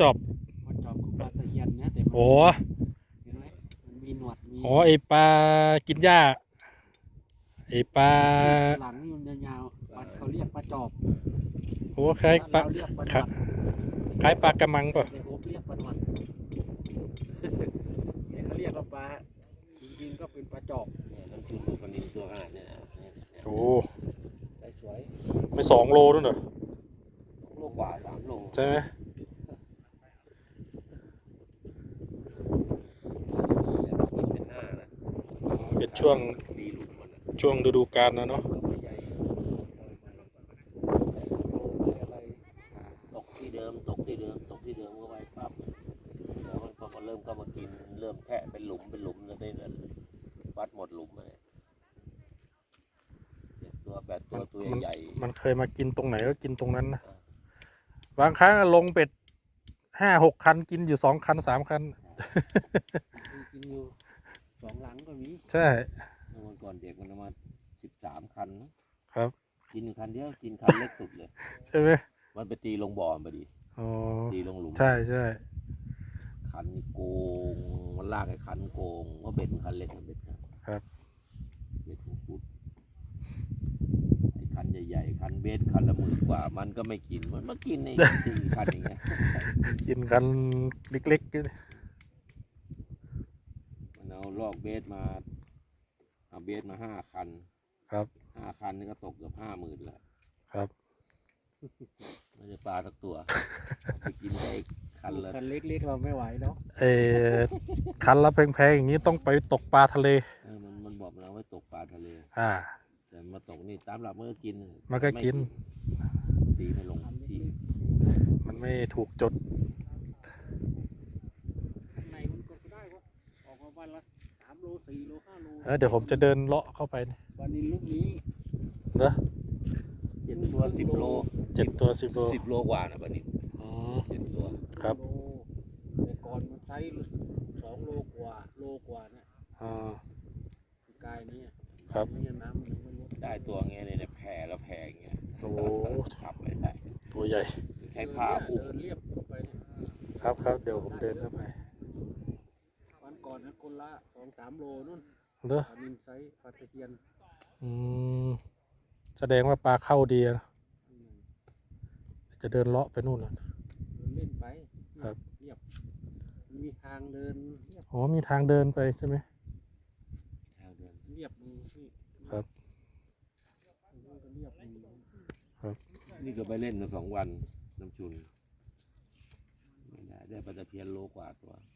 จอบปลาจอบกับปลาตะเคียนเนี่ยแต่มันโอ้เห็นไหมมันมีหนวดมีอ๋อไอปลากินหญ้าไอปลาหลังนี่มันยาวๆปลาเขาเรียกปลาจอบโอ้คล้ายปลาเราเรียกปลาหนครัวบดคล้ายปลากระมังป่ะแต่ผมเรียกปลาหนวดเนี่ยเขาเรียกว่าปลาจริงๆก็เป็นปลาจอบเนี่ยน้ำจิ้มดูปลานินตัวขนาดเนี้ยนะเนี่ยเนี่ยโอ้ใส่สวยไม่สองโลด้วยเหรอโลกว่าสามโลใช่ไหม แบบนี้เป็นหน้านะ อืม เป็นช่วงดีหลุดมันอะช่วงฤดูกาลนะเนาะตัวใหญ่อะไรตกที่เดิมตกที่เดิมตกที่เดิมก็ไว้ปั๊บแล้วมันพอมาเริ่มก็มากินเริ่มแทะเป็นหลุมเป็นหลุมแล้วได้นั่นวัดหมดหลุมเลยเจ็ดตัวแปดตัวตัวใหญ่มันเคยมากินตรงไหนก็กินตรงนั้นนะบางครั้งลงเป็ดห้าหกคันกินอยู่สองคันสามคันกินอยู่สองหลังก็มี ใช่เมื่อวันก่อนเด็กมันเอามาสิบสามคันนะครับ กินคันเดียวกินคันเล็กสุดเลย ใช่ไหมมันไปตีลงบ่อพอดี อ๋อตีลงหลุมใช่ใช่คันโกงมันลากไอ้คันโกงว่าเบ็ดมันคันเล็กมันเบ็ดครับครับเบ็ดหูฟุตไอ้คันใหญ่ๆคันเบ็ดคันละหมื่นกว่า มันก็ไม่กินมันมากินในสี่คันอย่างเงี้ยกินกันเล็กๆมันเอาลอกเบ็ดมา เอาเบ็ดมาห้าคันครับ ห้าคันนี่ก็ตกเกือบห้าหมื่นแล้วครับ ไมันจะปลาสักตัวเอาไปกินได้คันละคันเล็กๆเราไม่ไหวเนาะเออคันละแพงๆอย่างนี้ต้องไปตกปลาทะเล เออมันมันบอกเราไว้ตกปลาทะเล อ่า แต่มาตกนี่ตามหลักมันก็กินมันก็กิน ตีไม่ลงคันที่เล็กมันไม่ถูกจดๆข้างในมันก็ได้วะออกมาวันละสามโลสี่โลห้าโลเออเดี๋ยวผมจะเดินเลาะเข้าไปวันนี้ลูกนี้เนอะเจ็ดตัวสิบโลเจ็ดตัวสิบโลสิบโลกว่านะบัดนี้อืมเจ็ดตัวครับโลแต่ก่อนมันใช้สองโลกว่าโลกว่าเนี่ยอ่ากายนี้ครับ นี่น้ำมันยังไม่ลดได้ตัวเงี้ยเลยเนี่ยแผ่แล้วแผ่อย่างเงี้ยโอ้ขับไม่ได้ตัวใหญ่ ใช้ผ้าอุ้มเดินเรียบไปเนี่ยครับครับเดี๋ยวผมเดินเข้าไปวันก่อนนะ คนละสองสามโลนู่นเนอะปลานินไซส์ปลาตะเพียนอืมแสดงว่าปลาเข้าดีนะอืมจะเดินเลาะไปนู่นนะเดินเล่นไปครับ เรียบมันมีทางเดินเรียบอ๋อมีทางเดินไปใช่ไหมแถวเดินเรียบมือพี่ครับมันก็เรียบมือนี่ก็ไปเล่นมาสองวันน้ำชุนไม่ได้ได้ปลาตะเพียนโลกว่าตัวแล้วก็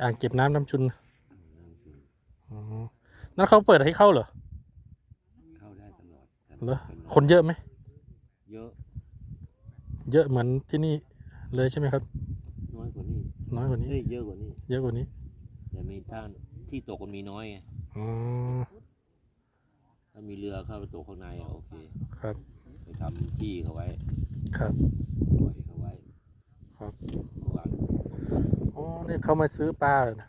อ่างเก็บน้ำน้ำชุนน้ำชุนอ๋อนั่นเขาเปิดให้เข้าเหรอเข้าได้ตลอดแต่เหรอเป็นคนเยอะไหมเยอะ เยอะเหมือนที่นี่เลยใช่ไหมครับ น้อยกว่านี้น้อยกว่านี้ เฮ้ยเยอะกว่านี้ เยอะกว่านี้ แต่มีท่านที่ตกมันมีน้อยไงอ๋อถ้ามีเรือเข้าไปตกข้างในอะโอเค ครับ ไปทำที่เขาไว้ ครับปล่อยเขาไว้ ครับเมื่ อวานอ๋อนี่เขามาซื้อปลาเหรอนะ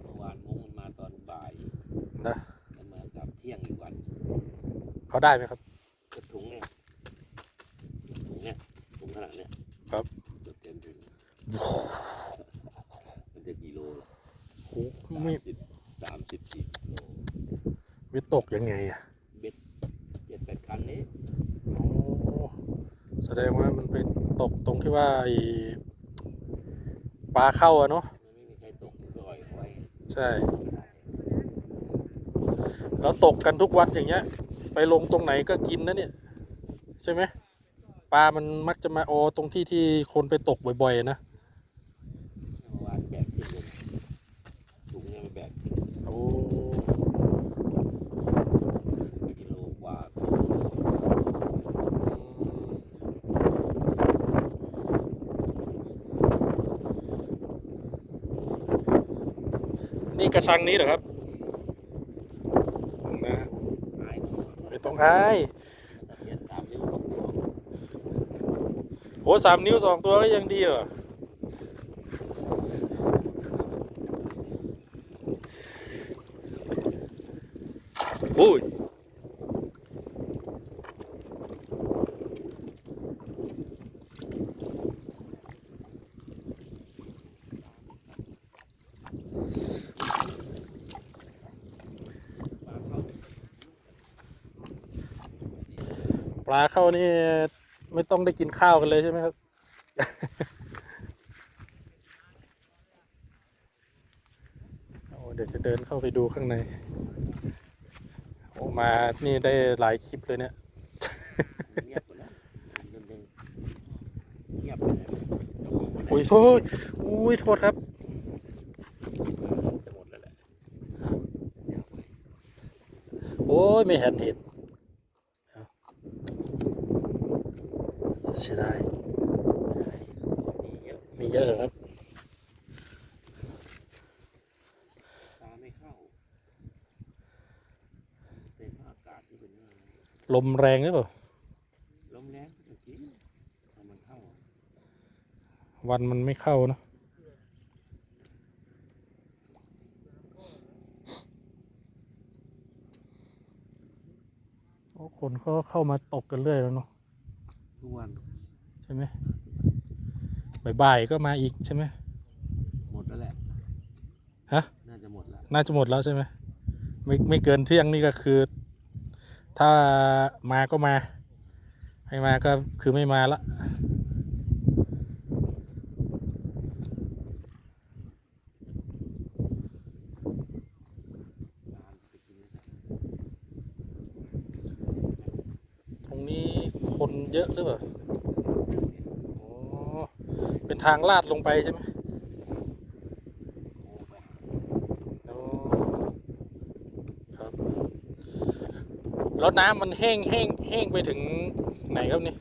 เมื่อวานมุ้งมันมาตอนบ่ายนะแล้วมากลับเที่ยงอีกวันเขาได้ไหมครับกระถุงเนี่ยถุงเนี่ยถุงขนาดเนี้ยครับเกือบเต็มถุงมันจะกี่โลล่ะโอ้สามไม่สิบสามสิบสี่โลไม่ตกยังไงอะ เบ็ดเจ็ดแปดคันนี้ โอ้ แสดงว่ามันไปตกตรงที่ว่าไอ้ปลาเข้าอะเนาะมันไม่มีใครตกปล่อยเขาไว้ใช่ แล้วตกกันทุกวันอย่างเงี้ย ไปลงตรงไหนก็กินนะเนี่ย ใช่ไหมปลามันมักจะมาออตรงที่ที่คนไปตกบ่อยๆนะ เมื่อวานแบกขึ้นเลยถุงเนี่ยมันแบกขึ้น โอ้ กิโลกว่า นี่ กระชังนี้เหรอครับนะไม่ต้องอายตะเพียนสามนิ้วสองตัวโอ้สามนิ้วสองตัวก็ยังดีเหรออุ้ยาเข้านี่ไม่ต้องได้กินข้าวกันเลยใช่ไหมครับโอ้เดี๋ยวจะเดินเข้าไปดูข้างใน โอ้มา นี่ได้หลายคลิปเลยเนี่ยเงียบเลยเงียบไปแล้วเจ้าของมันอุ้ยโทษอุ้ยโทษครับโอ้ยไม่เห็นเห็น เสียดายมีเยอะมีเยอะเหรอครับตาไม่เข้าเป็นอากาศที่เป็นหน้าลมแรงหรือเปล่า ลมแรงก็จริงถ้ามันเข้า วันมันไม่เข้าเนอะโอ้คนก็เข้ามาตกกันเรื่อยแล้วเนาะ ทุกวัน ใช่ไหมบ่ายๆก็มาอีกใช่ไหมหมดแล้วแหละฮะน่าจะหมดแล้วน่าจะหมดแล้วใช่ไหมไม่ไม่เกินเที่ยงนี่ก็คือ ถ้ามาก็มาไม่มาก็คือไม่มาละ ตามไปกินแล้วกัน ตรงนี้คนเยอะหรือเปล่าอ๋อเป็น ทางลาดลงไปใช่ไหมครับแล้วน้ำมันแห้งแห้งแห้งไปถึงไหนครับนี่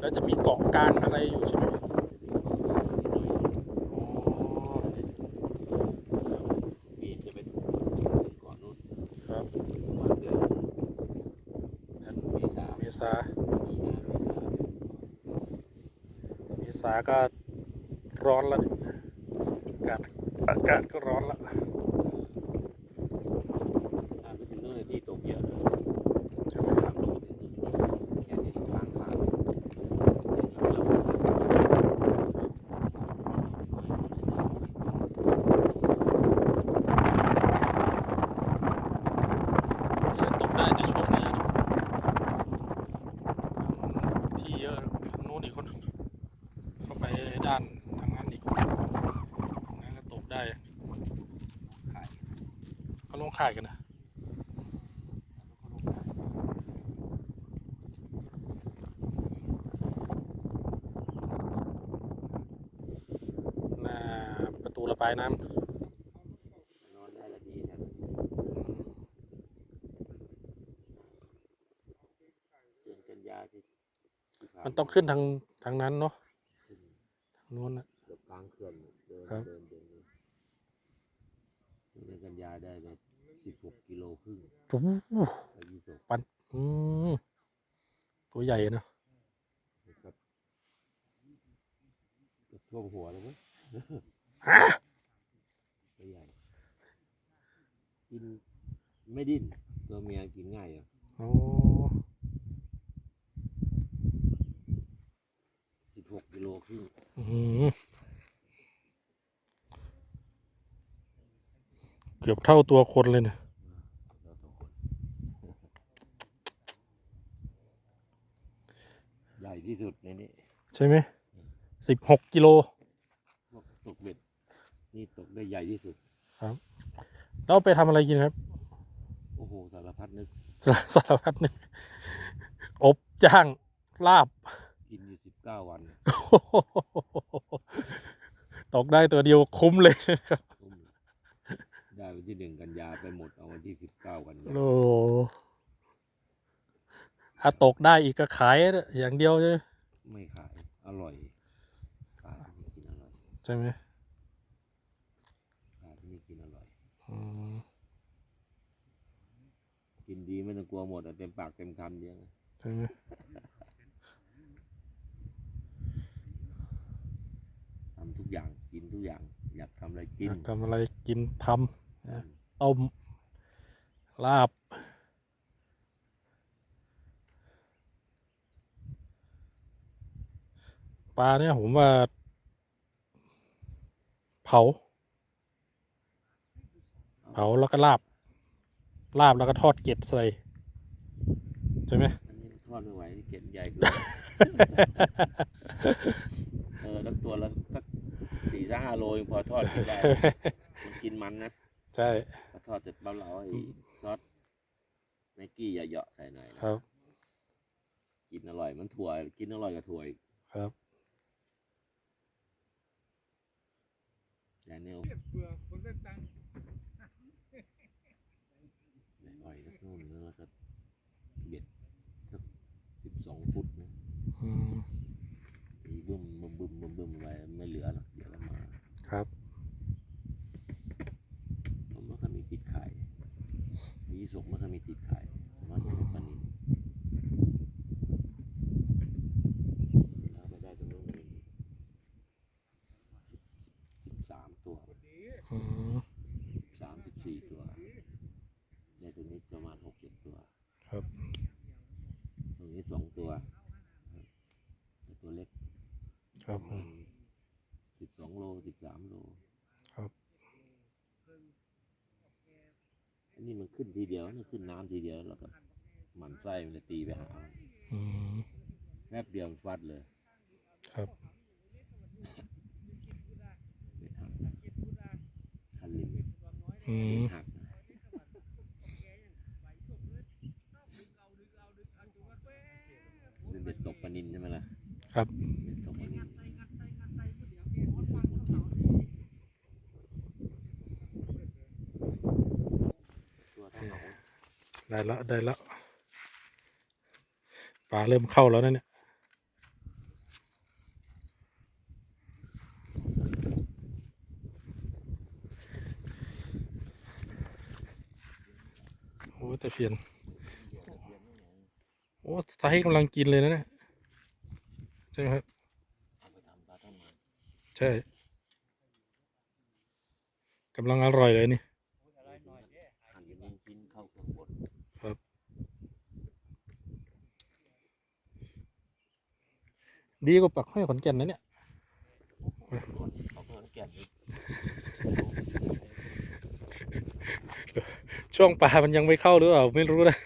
แล้วจะมีเกาะกลางอะไรอยู่ใช่ไหมอ๋อ ปีนจะไปถึงก่อนนู้น ครับ ประมาณเดือนเมษา เมษา มีนาเมษา เมษาก็ร้อนแล้วอากาศอากาศก็ร้อนแล้ว ถ้าไปถึงนู้นเนยที่ตกเยอะนะ ใช่ไหม ทางลงถึงนู้นแค่นี้ทางผ่าน นี่ตกได้แต่ช่วงนี้นะที่เยอะทางโน้นอีกคน เข้าไปด้านทางนั้นอีกนั่นก็ตกได้ ขาย เขาลงข่ายกันนะหน้าประตูระบายน้ำนอนได้ละดีนะเดือนกันยาที่ที่ผ่ามันต้องขึ้นทางทางนั้นเนาะทางโน้นนะเกือบกลางเขื่อนน่ะเดินครับเดินเดินเดินเดือนกันยาได้ไปสิบหกกิโลครึ่งโอ้โหไปยี่สิบอืมตัวใหญ่เนอะนะครับเกือบท่วมหัวเลยมั้งฮะ ตัวใหญ่ กินไม่ดิ้นตัวเมียกินง่ายอะโอ้สิบหกกิโลครึ่งอื้อหือเกือบเท่าตัวคนเลยเนี่ยแล้วตัวคน ใหญ่ที่สุดในนี้ใช่ไหมสิบหกกิโล พวกตกเบ็ดนี่ตกได้ใหญ่ที่สุด แล้วไปทำอะไรกินครับ โอ้โหสารพัดนึกสารสารพัดหนึ่งอบจ้างลาบ กินอยู่สิบเก้าวันตกได้ตัวเดียวคุ้มเลยนะครับตุ้มได้วันที่หนึ่งกันยาไปหมดเอาวันที่สิบเก้ากันยาโอ้ถ้าตกได้อีกก็ขายอย่างเดียวใช่ไหมไม่ขาย อร่อยขายที่นี่กินอร่อย ใช่ไหม ขายที่นี่กินอร่อย อืม กินดีไม่ต้องกลัวหมดอะเต็มปากเต็มคำเดียวนะใช่ไหมทำทุกอย่างกินทุกอย่าง อยากทำอะไรกินอยากทำอะไรกินทำนะต้มลาบ ปลาเนี่ยผมว่า เผา เอาเผาแล้วก็ลาบ ลาบแล้วก็ทอดเกล็ดใส่ใช่ไหมอันนี้ทอดไม่ไหวเก็บใหญ่เกินเออแล้วตัวละสักสี่ห้าโลยังพอทอดกินได้มันกินมันนะใช่พอทอดเสร็จปั๊บเราเอาไอ้ซอสไนกี้อย่าเหยาะใส่หน่อยนะครับ กินอร่อยมันถั่วกินอร่อยกับถั่วอีกครับแดเนียล เบื่อคนได้ตังค์ ในอ้อยสักนู่นแล้วก็เบ็ดสักสิบสองฟุตนะ อืม ตีบึ้มบึ้มบึ้มบึ้มบึ้มไปไม่เหลือหรอกเดี๋ยวเรามาครับมันก็มีติดไข่มีสกมันก็มีติดไข่มันเป็นปลานิลแล้วไปได้ตรงนู้นมีสิบสิบสามตัว อืม สามสิบสี่ตัวได้ตรงนี้ประมาณหกเจ็ดตัว ครับ ตรงนี้สองตัวแต่ตัวเล็ก ครับผมสิบสองโลสิบสามโลครับอันนี้มันขึ้นทีเดียวนี่ขึ้นน้ำทีเดียวแล้วก็หมันไส้มันเลยตีไปหามันอืมแป๊บเดียวมันฟัดเลย ครับเบ็ดหักคันลิงอืลิมงหักนะเป็นเบ็ดตกปลานินใช่ไหมล่ะ ครับ เบ็ดตกปลานินตัวเท่าหนอน ได้ละได้ละปลาเริ่มเข้าแล้วนะเนี่ยโอ้แต่เพียนโอ้ไซส์กำลังกินเลยนะเนี่ยใช่ไหมครับ ใช่กำลังอร่อยเลยนี่เป็นชิ้นๆเข้าเครื่องบด ครับ ดีกว่าปักห้อยขอนแก่นนะเนี่ยเอาเครื่องแก่นนี่ช่วงปลามันยังไม่เข้าหรือเปล่าไม่รู้นะ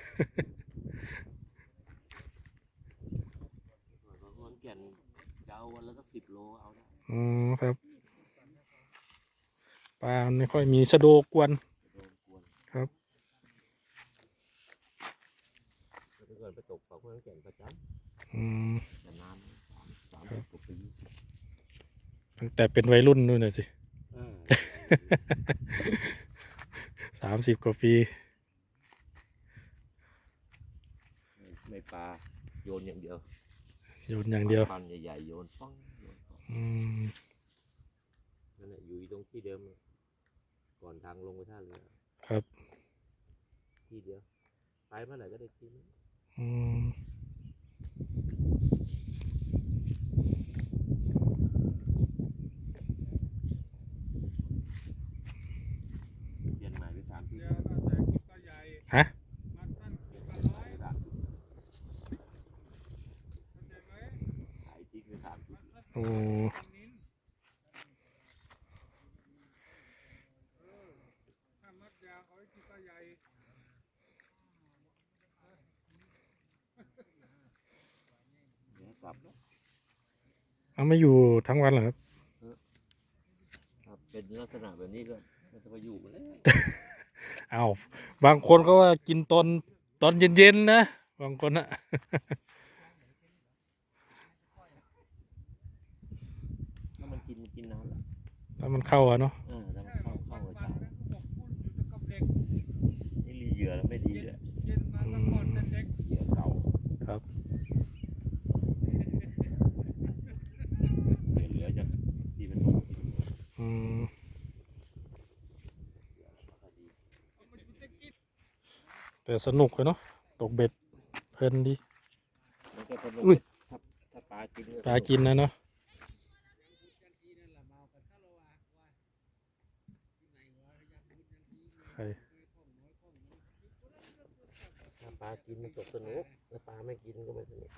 เอาเครื่องแก่นจะเอาวันละสักสิบโลเอาได้อ๋อครับปลามันไม่ค่อยมีชะโดกวนโดนกวนครับแล้วถ้าเกิดไปตกปลาเครื่องแก่นประจอืมำแต่นานสามสามสิบกว่าปีตั้งแต่เป็นวัยรุ่นนู่นน่ะสิเออสามสิบกว่าปีไม่ไม่ปลาโยนอย่างเดียว โยนอย่างเดียวปันใหญ่ๆโยนป้องโยนป้องอืมนั่นแหละอยู่ตรงที่เดิม ก่อนทางลงไปท่าเรือครับ ที่เดียว ไปเมื่อไหร่ก็ได้กินอืม เปลี่ยนใหม่ไปสามที่ เดี๋ยวเราแต่คิดปลาใหญ่ ฮะ มันสั้น เป คิ ลี่ ด ยน ปลา ใหม่ น้อย ไปสามที่ เข้าใจไหม ขายจิ๊กไปสา มที่โอ้นิ้นเออถ้ามัดยาวเอาไว้คิดปลาใหญ่เดี๋ยวกลับแล้วเอาไม่อยู่ทั้งวันเหรอครับ ครับ เป็นลักษณะแบบนี้ก็ไม่ต้องไปอยู่กันแล้ว เอาบางคนก็ว่ากินตอนตอนเย็นๆนะ บางคนอะถ้ามันกินมันกินน้ำแล้วถ้ามันเข้าอะเนาะเออถ้ามันแค่เข้าเราเข้าปัดไปปัเช้านนั้นก็บอกพูดอยู่กับเด็กนี่รีเหยื่อแล้วไม่ดีเลยเย็นมาตะก่อนแต่เด็กเหยื่อเก่าครับ เหยื่อเหลือจากที่เป็นตก อืม ก็ดี เอามาอยู่ตะกี้ แต่สนุกเลยเนาะตกเบ็ดเพลินดีมันก็สนุกอุ้ยถ้าถ้าปลากินปลากินนะเนาะใครถ้าปลากินมันตกสนุกถ้าปลาไม่กินก็ไม่สนุก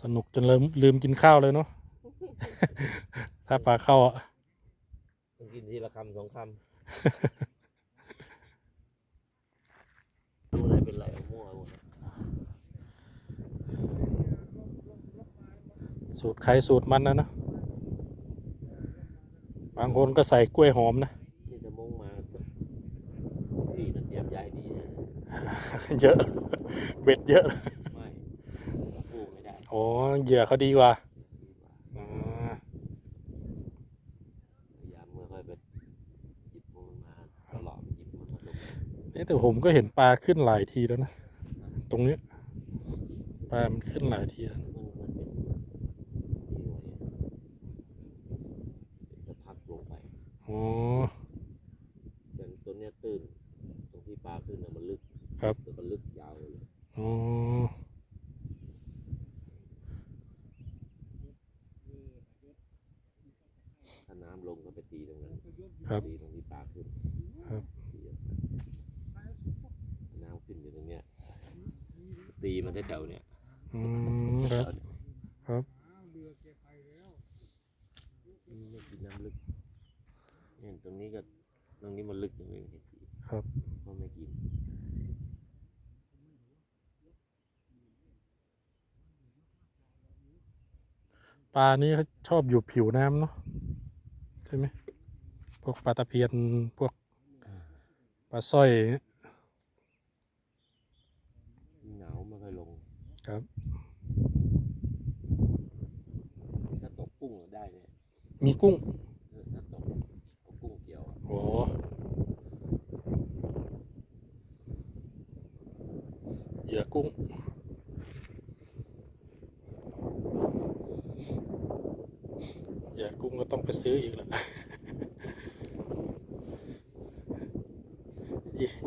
สนุกจนลืมลืมกินข้าวเลยเนาะ ถ้าปลาเข้าอะเออกินทีละคำสองคำดูอะไรเป็นไรเอามั่วหมด สูตรใครสูตรมันนะนะบางคนก็ใส่กล้วยหอมนะนี่จะมงมาที่นั่นเตรียมใหญ่ดีนะเยอะ เบ็ดเยอะไม่สู้ไม่ได้อ๋อเหยื่อเขาดีกว่าอ่าพยายามเมื่อค่อยไปหยิบมันมาตลอดหยิบมันมาลงเอ๊ะแต่ผมก็เห็นปลาขึ้นหลายทีแล้วนะ ตรงเนี้ยปลามันขึ้นหลายทีแล้ว มันมันเป็นนี่ไว้จะพักลงไป อ๋อ แต่ตัวเนี้ยตื้น ตรงที่ปลาขึ้นน่ะมันลึกครับแล้วก็ลึกยาวเลยอ๋อถ้าน้ำลงก็ไปตีตรงนั้นครับ ตีตรงที่ปลาขึ้น ครับ ตีออกไปน้ำขึ้นอยู่ตรงเนี้ยตีมันได้แถวๆเนี้ย อืมครับ ครับ อืมไม่กินน้ำลึกเนี่ยตรงนี้ก็ตรงนี้มันลึกยังไม่เห็นตี ครับ เพราะไม่กิน ป ลานี้เขาชอบอยู่ผิวน้ำเนาะใช่ไหมพวกปลาตะเพียนพวกปลาสร้อยอย่างเงี้ยหนาวไม่ค่อยลงครับ ถ้าตกกุ้งอะได้เนี่ยมีกุ้งเออถ้าตกเอากุ้งเกี่ยวอะโอ้เหยื่อกุ้ง เหยื่อ ก็ต้องไปซื้ออีกแล้ว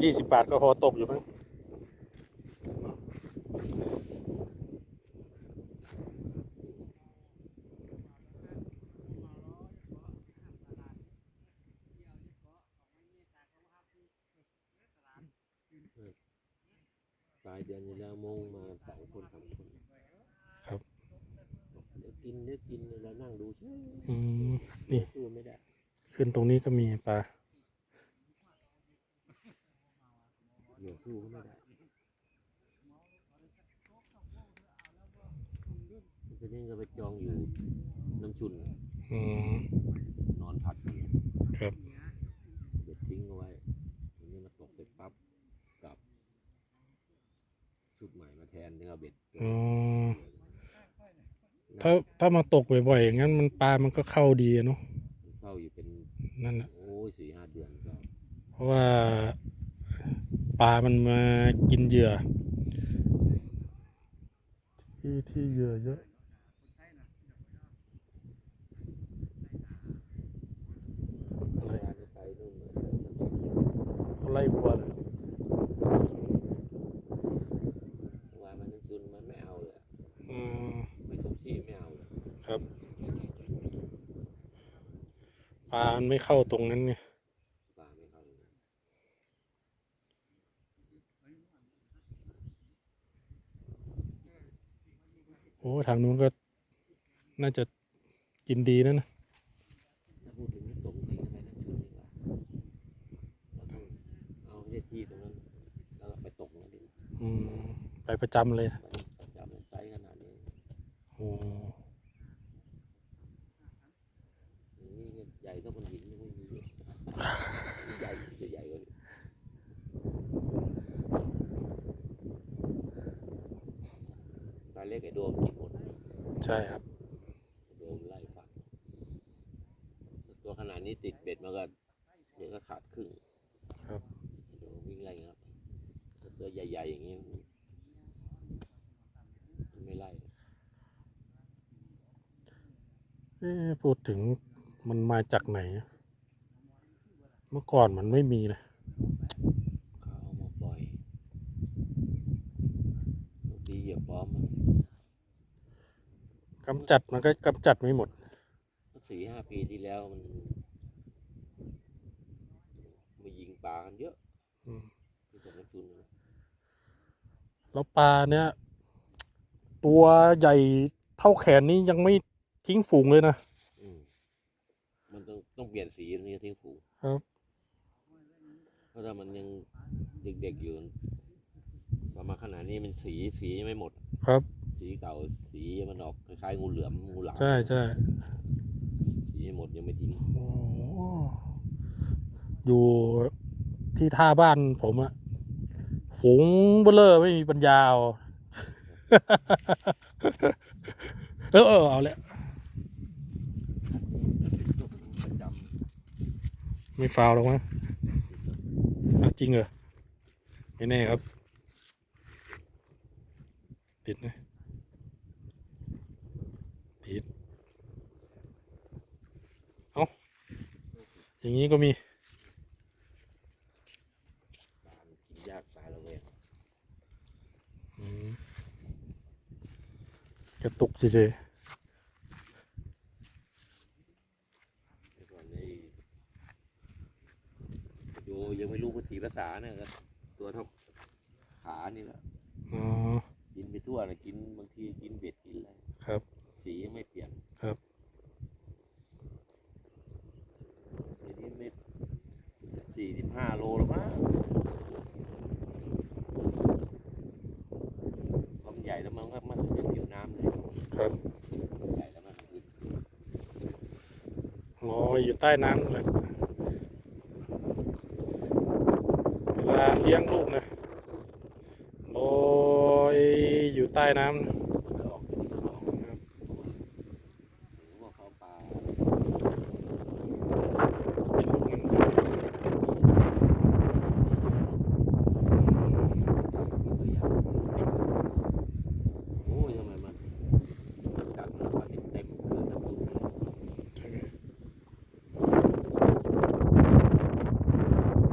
ยี่สิบบาทก็พอตกอยู่มั้งปลายเดือนที่แล้วมงมาสองคนสามคนครับบอก เดี๋ยวกินเดี๋ยวกินเรานั่งดูเฉยอืมนี่สู้ไม่ได้ขึ้นตรงนี้ก็มีปลาเหนื่อยสู้ก็ไม่ได้ทีนี้ก็ไปจองอยู่น้ำชุนอืมนอนพักกันครับเด็ดทิ้งเอาไว้ทีนี้มาตกเสร็จปั๊บกลับชุดใหม่มาแทนที่เอาเบ็ดอ๋อ ถ้าถ้ามาตกบ่อยๆอย่างนั้นมันปลามันก็เข้าดีอะเนาะมันเศร้าอยู่เป็นนั่นนะโอ้ยสี่ห้าเดือนก็เพราะว่าปลามันมากินเหยื่อที่ที่เหยื่อเยอะเวลาจะไปนู่นเหมือนน้ำชุนเขาไล่วัวเลย วานมันน้ำชุนมันไม่เอาเลย อืม ไม่ทุกที่ไม่เอาเลย ครับ ปลามันไม่เข้าตรงนั้นไงปลาไม่เข้าเลยโอ้ทางนู้นก็น่าจะกินดีนะนะถ้าพูดถึงตรงจริงไปน้ำชุนดีกว่าเราต้องเอาที่ที่ตรงนั้นแล้วก็ไปตกนั่นดีกว่าอืมไปประจำเลยไปประจำในไซส์ขนาดนี้โอ้ อย่างนี้ก็ใหญ่เท่าคนหินยังไม่มีเลย ใหญ่ใหญ่กว่านี้ปลาเล็กไอ้โดมกินหมดใช่ครับโดมไล่ฟันตัวขนาดนี้ติดเบ็ดมาก็เดี๋ยวก็ขาดครึ่งครับโดมวิ่งไล่ครับตัวใหญ่ ๆ อย่างนี้มันไม่ไล่พูดถึงมันมาจากไหน เมื่อก่อนมันไม่มีนะเขาเอามาปล่อยบางทีเหยียบปลอมมันกำจัดมันก็กำจัดไม่หมดสี่ห้าปีที่แล้วมันมายิงปลากันเยอะอืมที่ตกน้ำชุนนะแล้วปลาเนี่ย ตัวใหญ่เท่าแขนนี้ยังไม่ทิ้งฝูงเลยนะ อืมมันต้องต้องเปลี่ยนสีตรงนี้ทิ้งฝูง ครับ เพราะถ้ามันยังเด็กๆอยู่ประมาณขนาดนี้มันสีสียังไม่หมด ครับ สีเก่าสีมันออกคล้ายๆงูเหลือมงูหลามใช่ใช่สีไม่หมดยังไม่ทิ้งโอ้อยู่ที่ท่าบ้านผมอะฝูงเบลเลอร์ไม่มีปัญญาเอา เออเออเอาแล้วประจไม่ฟาวหรอกมั้งอะ จริงเหรอ ไม่แน่ครับ ติดนะติด เอาอย่างนี้ก็มีำปลามันกินยากตายแล้วเว้ยอืมกระตุกเฉยแต่ก่อนไอ้โยยังไม่รู้ภาษีภาษาเนี่ยก็ตัวเท่าขานี่แหละ ๆอ๋อ กินไปทั่วนะกินบางทีกินเบ็ดกินอะไร ครับ สียังไม่เปลี่ยน ครับ เดี๋ยวนี้ไม่สี่สิบห้าโลแล้วมั้งพอมันใหญ่แล้วมันก็มันก็จะผิวน้ำเลย ครับลอยอยู่ใต้น้ำเลยเวลาเลี้ยงลูกนะลอยอยู่ใต้น้ำ